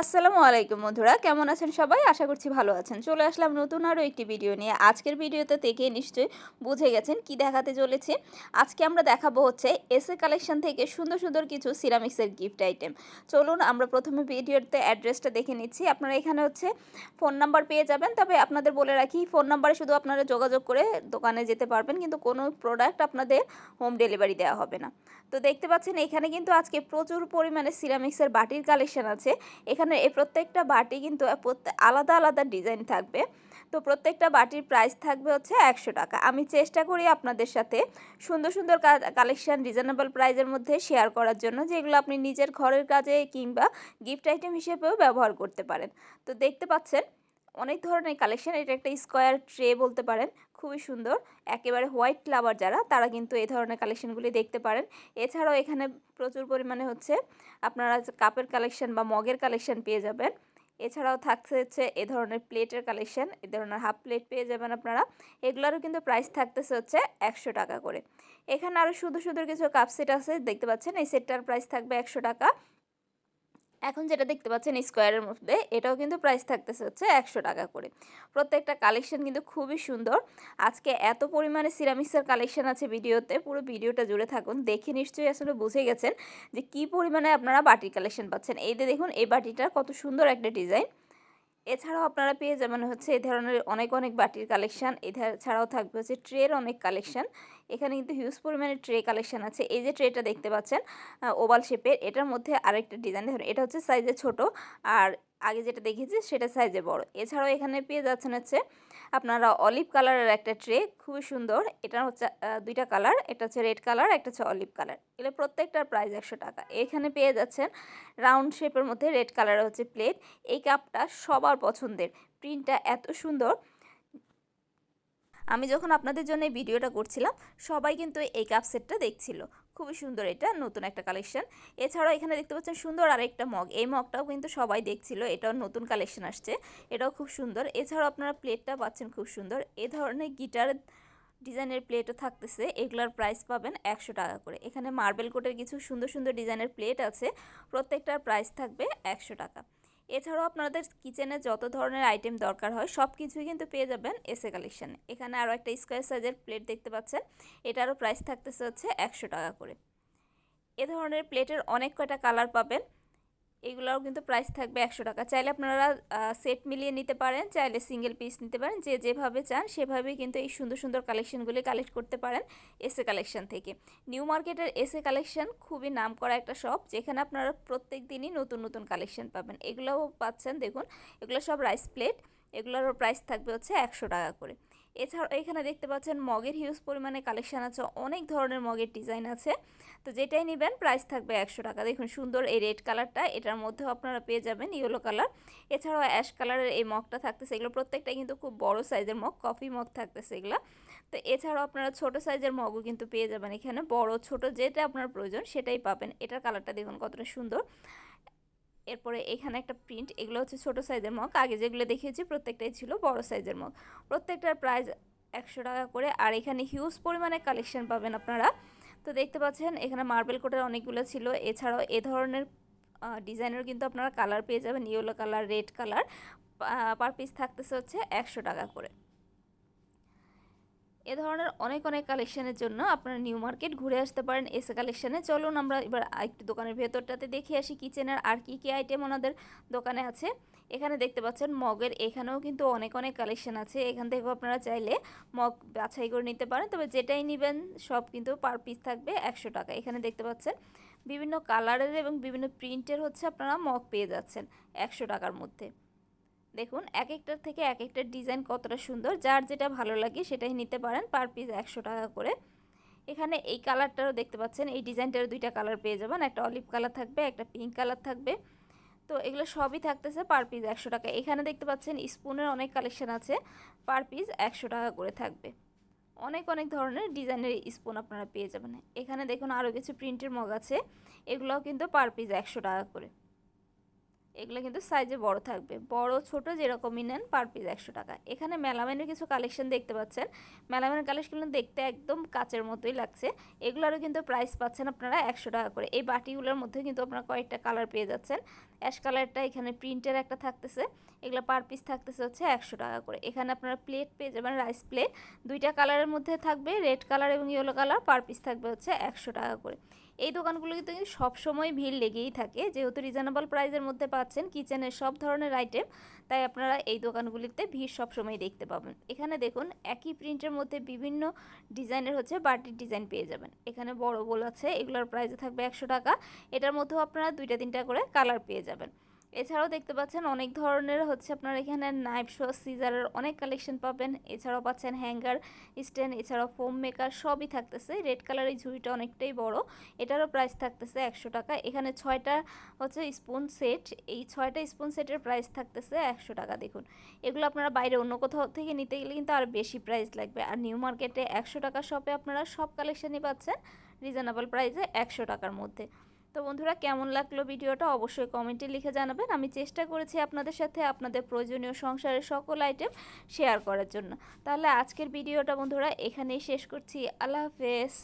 আসসালামু আলাইকুম বন্ধুরা, কেমন আছেন সবাই? আশা করছি ভালো আছেন। চলে আসলাম নতুন আরও একটি ভিডিও নিয়ে। আজকের ভিডিওতে থেকে নিশ্চয়ই বুঝে গেছেন কি দেখাতে চলেছে। আজকে আমরা দেখাবো হচ্ছে এসএ কালেকশন থেকে সুন্দর সুন্দর কিছু সিরামিক্সের গিফট আইটেম চলুন, আমরা প্রথমে ভিডিওতে অ্যাড্রেসটা দেখে নিচ্ছি। আপনারা এখানে হচ্ছে ফোন নাম্বার পেয়ে যাবেন। তবে আপনাদের বলে রাখি ফোন নাম্বারে শুধু আপনারা যোগাযোগ করে দোকানে যেতে পারবেন, কিন্তু কোনো প্রোডাক্ট আপনাদের হোম ডেলিভারি দেওয়া হবে না। তো দেখতে পাচ্ছেন, এখানে কিন্তু আজকে প্রচুর পরিমাণে সিরামিক্সের বাটির কালেকশন আছে। এখানে এই প্রত্যেকটা বাটি কিন্তু আলাদা আলাদা ডিজাইন থাকবে। তো প্রত্যেকটা বাটির প্রাইস থাকবে হচ্ছে একশো টাকা। আমি চেষ্টা করি আপনাদের সাথে সুন্দর সুন্দর কালেকশান রিজনেবল প্রাইজের মধ্যে শেয়ার করার জন্য, যেগুলো আপনি নিজের ঘরের কাজে কিংবা গিফট আইটেম হিসেবেও ব্যবহার করতে পারেন। তো দেখতে পাচ্ছেন, অনেক ধরনের কালেকশন, এটা একটা স্কোয়ার ট্রে বলতে পারেন। খুবই সুন্দর। একেবারে হোয়াইট লাভার যারা, তারা কিন্তু এই ধরনের কালেকশনগুলি দেখতে পারেন। এছাড়াও এখানে প্রচুর পরিমাণে হচ্ছে আপনারা কাপের কালেকশন বা মগের কালেকশন পেয়ে যাবেন। এছাড়াও থাকছে হচ্ছে এ ধরনের প্লেটের কালেকশন এ ধরনের হাফ প্লেট পেয়ে যাবেন আপনারা। এগুলোরও কিন্তু প্রাইস থাকতেছে হচ্ছে একশো টাকা করে। এখানে আরও শুধু শুধু কিছু কাপ সেট আছে, দেখতে পাচ্ছেন? এই সেটটার প্রাইস থাকবে একশো টাকা। এখন যেটা দেখতে পাচ্ছেন স্কোয়ারের মধ্যে, এটাও কিন্তু প্রাইস থাকতেছে হচ্ছে একশো টাকা করে। প্রত্যেকটা কালেকশন কিন্তু খুবই সুন্দর। আজকে এত পরিমাণে সিরামিক্সের কালেকশন আছে ভিডিওতে, পুরো ভিডিওটা জুড়ে থাকুন। দেখে নিশ্চয়ই আসলে বুঝে গেছেন যে কি পরিমাণে আপনারা বাটির কালেকশন পাচ্ছেন। এই দেখুন, এই বাটিটার কত সুন্দর একটা ডিজাইন এছাড়াও আপনারা পেয়ে যাবেন হচ্ছে এই ধরনের অনেক অনেক বাটির কালেকশান এছাড়াও থাকবে হচ্ছে ট্রের অনেক কালেকশান এখানে কিন্তু হিউজ পরিমাণে ট্রে কালেকশান আছে। এই যে ট্রেটা দেখতে পাচ্ছেন ওভাল শেপের এটার মধ্যে আরেকটা ডিজাইন ধরুন এটা হচ্ছে সাইজে ছোট। আর আগে যেটা দেখেছি সেটা সাইজে বড়। এছাড়াও এখানে পেয়ে যাচ্ছেন হচ্ছে আপনারা অলিভ কালারের একটা ট্রে খুবই সুন্দর। এটা হচ্ছে দুইটা কালার এটা হচ্ছে রেড কালার একটা হচ্ছে অলিভ কালার এগুলো প্রত্যেকটার প্রাইস একশো টাকা। এখানে পেয়ে যাচ্ছেন রাউন্ড শেপের মধ্যে রেড কালার হচ্ছে প্লেট এই কাপটা সবার পছন্দের। প্রিন্টটা এত সুন্দর আমি যখন আপনাদের জন্য এই ভিডিওটা করছিলাম, সবাই কিন্তু এই কাপ সেটটা দেখছিল। খুবই সুন্দর এটা, নতুন একটা কালেকশন এছাড়াও এখানে দেখতে পাচ্ছেন সুন্দর আরেকটা মগ এই মগটাও কিন্তু সবাই দেখছিল, এটাও নতুন কালেকশন আসছে, এটাও খুব সুন্দর। এছাড়াও আপনারা প্লেটটা পাচ্ছেন খুব সুন্দর। এ ধরনের গিটার ডিজাইনের প্লেটও থাকতেছে, এগুলোর প্রাইস পাবেন একশো টাকা করে। এখানে মার্বেল কোটের কিছু সুন্দর সুন্দর ডিজাইনের প্লেট আছে, প্রত্যেকটার প্রাইস থাকবে একশো টাকা। এছাড়াও আপনাদের কিচেনে যত ধরনের আইটেম দরকার হয় সব কিছুই কিন্তু পেয়ে যাবেন এসে কালেকশানে। এখানে আরও একটা স্কোয়ার সাইজের প্লেট দেখতে পাচ্ছেন। এটারও প্রাইস থাকতেছে হচ্ছে একশো টাকা করে। এ ধরনের প্লেটের অনেক কয়টা কালার পাবেন। এগুলোও কিন্তু প্রাইস থাকবে একশো টাকা। চাইলে আপনারা সেট মিলিয়ে নিতে পারেন, চাইলে সিঙ্গেল পিস নিতে পারেন, যে যেভাবে চান সেভাবেই কিন্তু এই সুন্দর সুন্দর কালেকশনগুলি কালেক্ট করতে পারেন এসে কালেকশন থেকে। নিউ মার্কেটের এসে কালেকশন খুবই নাম করা একটা শপ যেখানে আপনারা প্রত্যেক দিনই নতুন নতুন কালেকশন পাবেন। এগুলোও পাচ্ছেন, দেখুন, এগুলো সব রাইস প্লেট এগুলোরও প্রাইস থাকবে হচ্ছে একশো টাকা করে। এছাড়াও এখানে দেখতে পাচ্ছেন মগের হিউজ পরিমাণে কালেকশান আছে, অনেক ধরনের মগের ডিজাইন আছে। তো যেটাই নেবেন প্রাইস থাকবে একশো টাকা। দেখুন সুন্দর এই রেড কালারটা এটার মধ্যেও আপনারা পেয়ে যাবেন ইয়েলো কালার এছাড়াও অ্যাশ কালারের এই মগটা থাকতেছে, এগুলো প্রত্যেকটাই কিন্তু খুব বড় সাইজের মগ কফি মগ থাকতেছে এগুলো। তো এছাড়াও আপনারা ছোট সাইজের মগও কিন্তু পেয়ে যাবেন এখানে। বড়, ছোট, যেটা আপনার প্রয়োজন সেটাই পাবেন। এটার কালারটা দেখুন কতটা সুন্দর। এরপরে এখানে একটা প্রিন্ট এগুলো হচ্ছে ছোট সাইজের মগ আগে যেগুলো দেখিয়েছি, প্রত্যেকটাই ছিল বড় সাইজের মগ প্রত্যেকটার প্রাইস একশো টাকা করে। আর এখানে হিউজ পরিমাণে কালেকশন পাবেন আপনারা। তো দেখতে পাচ্ছেন, এখানে মার্বেল কোটের অনেকগুলো ছিল। এছাড়াও এ ধরনের ডিজাইনের কিন্তু আপনারা কালার পেয়ে যাবেন। Yellow colour red colour per piece থাকতেছে হচ্ছে একশো টাকা করে। এ ধরনের অনেক অনেক কালেকশানের জন্য আপনারা নিউ মার্কেট ঘুরে আসতে পারেন এসে কালেকশানে চলুন আমরা এবার একটু দোকানের ভেতরটাতে দেখে আসি কিচেনের আর কি কী আইটেম ওনাদের দোকানে আছে। এখানে দেখতে পাচ্ছেন মগের এখানেও কিন্তু অনেক অনেক কালেকশন আছে। এখান থেকেও আপনারা চাইলে মগ বাছাই করে নিতে পারেন। তবে যেটাই নেবেন সব কিন্তু পার পিস থাকবে একশো টাকা। এখানে দেখতে পাচ্ছেন বিভিন্ন কালারের এবং বিভিন্ন প্রিন্টের হচ্ছে আপনারা মগ পেয়ে যাচ্ছেন একশো টাকার মধ্যে। দেখুন এক একটার থেকে এক একটার ডিজাইন কতটা সুন্দর, যার যেটা ভালো লাগে সেটাই নিতে পারেন পার পিস একশো টাকা করে। এখানে এই কালারটারও দেখতে পাচ্ছেন, এই ডিজাইনটারও দুইটা কালার পেয়ে যাবেন, একটা অলিভ কালার থাকবে, একটা পিঙ্ক কালার থাকবে। তো এগুলো সবই থাকতেছে পার পিস একশো টাকা। এখানে দেখতে পাচ্ছেন স্পুনের অনেক কালেকশন আছে, পার পিস একশো টাকা করে থাকবে। অনেক অনেক ধরনের ডিজাইনের স্পুন আপনারা পেয়ে যাবেন। এখানে দেখুন আরও কিছু প্রিন্টের মগ আছে, এগুলোও কিন্তু পার পিস একশো টাকা করে। এগুলো কিন্তু সাইজে বড় থাকবে। বড়, ছোট যেরকমই নেন পার পিস একশো টাকা। এখানে মেলামেনের কিছু কালেকশন দেখতে পাচ্ছেন। মেলামেনের কালেকশনগুলো দেখতে একদম কাচের মতোই লাগছে। এগুলোরও কিন্তু প্রাইস পাচ্ছেন আপনারা একশো টাকা করে। এই বাটিগুলোর মধ্যে কিন্তু আপনারা কয়েকটা কালার পেয়ে যাচ্ছেন। অ্যাশ কালারটা এখানে প্রিন্টের একটা থাকতেছে। এগুলো পার পিস থাকতেছে হচ্ছে একশো টাকা করে। এখানে আপনারা প্লেট পেয়ে যাবেন রাইস প্লেট দুইটা কালারের মধ্যে থাকবে রেড কালার এবং ইয়েলো কালার পার পিস থাকবে হচ্ছে একশো টাকা করে। এই দোকানগুলো কিন্তু সবসময় ভিড় লেগেই থাকে। যেহেতু রিজনেবল প্রাইসের মধ্যে পাচ্ছেন কিচেনের সব ধরনের আইটেম তাই আপনারা এই দোকানগুলিতে ভিড় সবসময় দেখতে পাবেন। এখানে দেখুন, একই প্রিন্টের মধ্যে বিভিন্ন ডিজাইনের হচ্ছে বাটির ডিজাইন পেয়ে যাবেন। এখানে বড় বল আছে, এগুলোর প্রাইসে থাকবে একশো টাকা। এটার মধ্যেও আপনারা দুইটা তিনটা করে কালার পেয়ে যাবেন। এছাড়াও দেখতে পাচ্ছেন অনেক ধরনের হচ্ছে আপনার এখানে নাইফ শো সিজারের অনেক কালেকশন পাবেন। এছাড়াও পাচ্ছেন হ্যাঙ্গার স্ট্যান্ড এছাড়াও ফোম মেকার সবই থাকতেছে। রেড কালারের ঝুড়িটা অনেকটাই বড়। এটারও প্রাইস থাকতেছে একশো টাকা। এখানে ছয়টা হচ্ছে স্পুন সেট এই ছয়টা স্পুন সেটের প্রাইস থাকতেছে একশো টাকা। দেখুন, এগুলো আপনারা বাইরে অন্য কোথাও থেকে নিতে গেলে কিন্তু আর বেশি প্রাইস লাগবে। আর নিউ মার্কেটে একশো টাকা শপে আপনারা সব কালেকশনই পাচ্ছেন। রিজনেবল প্রাইসে একশো টাকার মধ্যে। তো বন্ধুরা কেমন লাগল ভিডিওটা অবশ্যই কমেন্টে লিখে জানাবেন। আমি চেষ্টা করেছি আপনাদের সাথে আপনাদের প্রয়োজনীয় সংসারের সকল আইটেম শেয়ার করার জন্য। তাহলে আজকের ভিডিওটা বন্ধুরা এখানেই শেষ করছি। আল্লাহ হাফেজ।